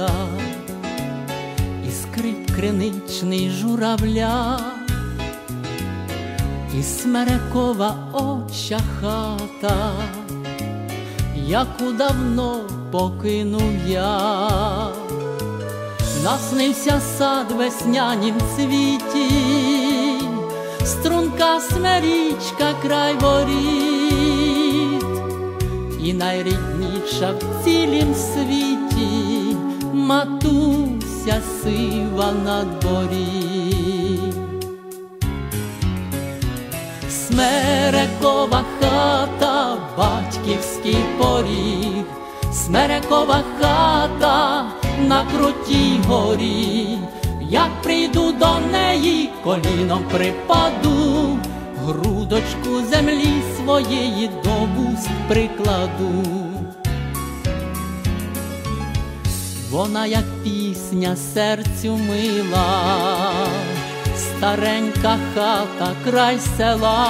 хата, і скрип криничний журавля, і смерекова оча хата, яку давно покинув я, наснився сад веснянім цвіті, струнка смерічка край воріт, і найрідніша в цілім світі матуся сива на дворі. Смерекова хата, батьківський поріг, смерекова хата на крутій горі, як прийду до неї, коліном припаду, грудочку землі своєї до вуст прикладу. Вона, як пісня серцю мила, старенька хата край села,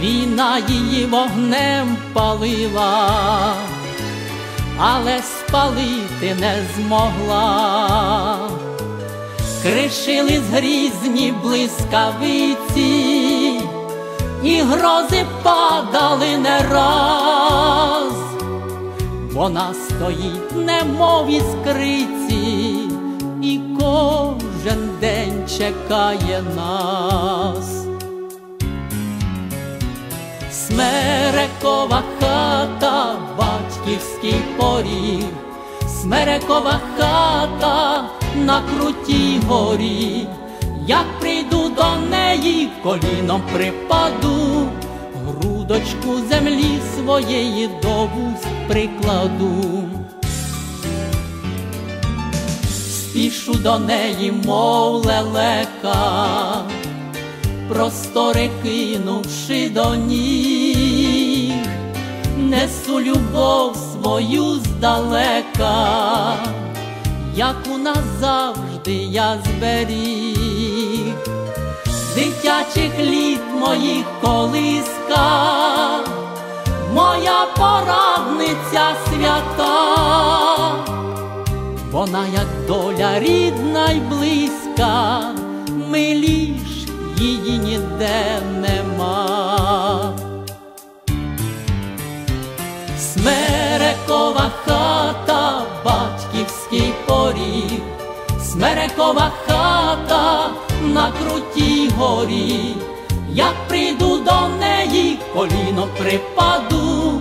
війна її вогнем палила, але спалити не змогла, кришили з грізні блискавиці, і грози падали не раз. Вона стоїть, немов іскриці, і кожен день чекає нас. Смерекова хата, батьківський поріг, смерекова хата на крутій горі, як прийду до неї, коліном припаду, грудочку землі своєї до вуст прикладу. Спішу до неї, мов лелека, простори кинувши до ніг, несу любов свою здалека, яку назавжди я зберіг, дитячих літ моїх колиска, моя порадниця свята. Вона, як доля рідна й близька, миліш її ніде нема. Смерекова хата, батьківський поріг, смерекова хата на крутій горі, як прийду до неї, коліно припаду,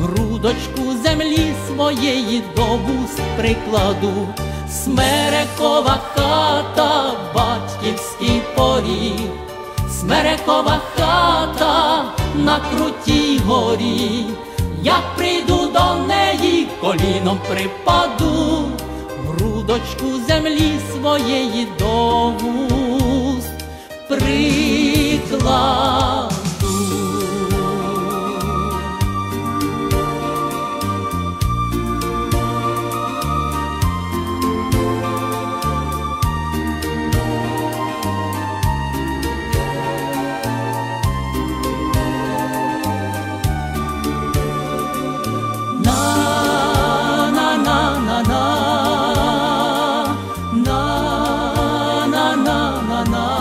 грудочку землі своєї до вуст прикладу, смерекова хата, батьківський поріг, смерекова хата на крутій горі, як прийду до неї, коліном припаду, грудочку землі своєї до вуст 望故。呐呐呐呐呐，呐呐呐呐呐。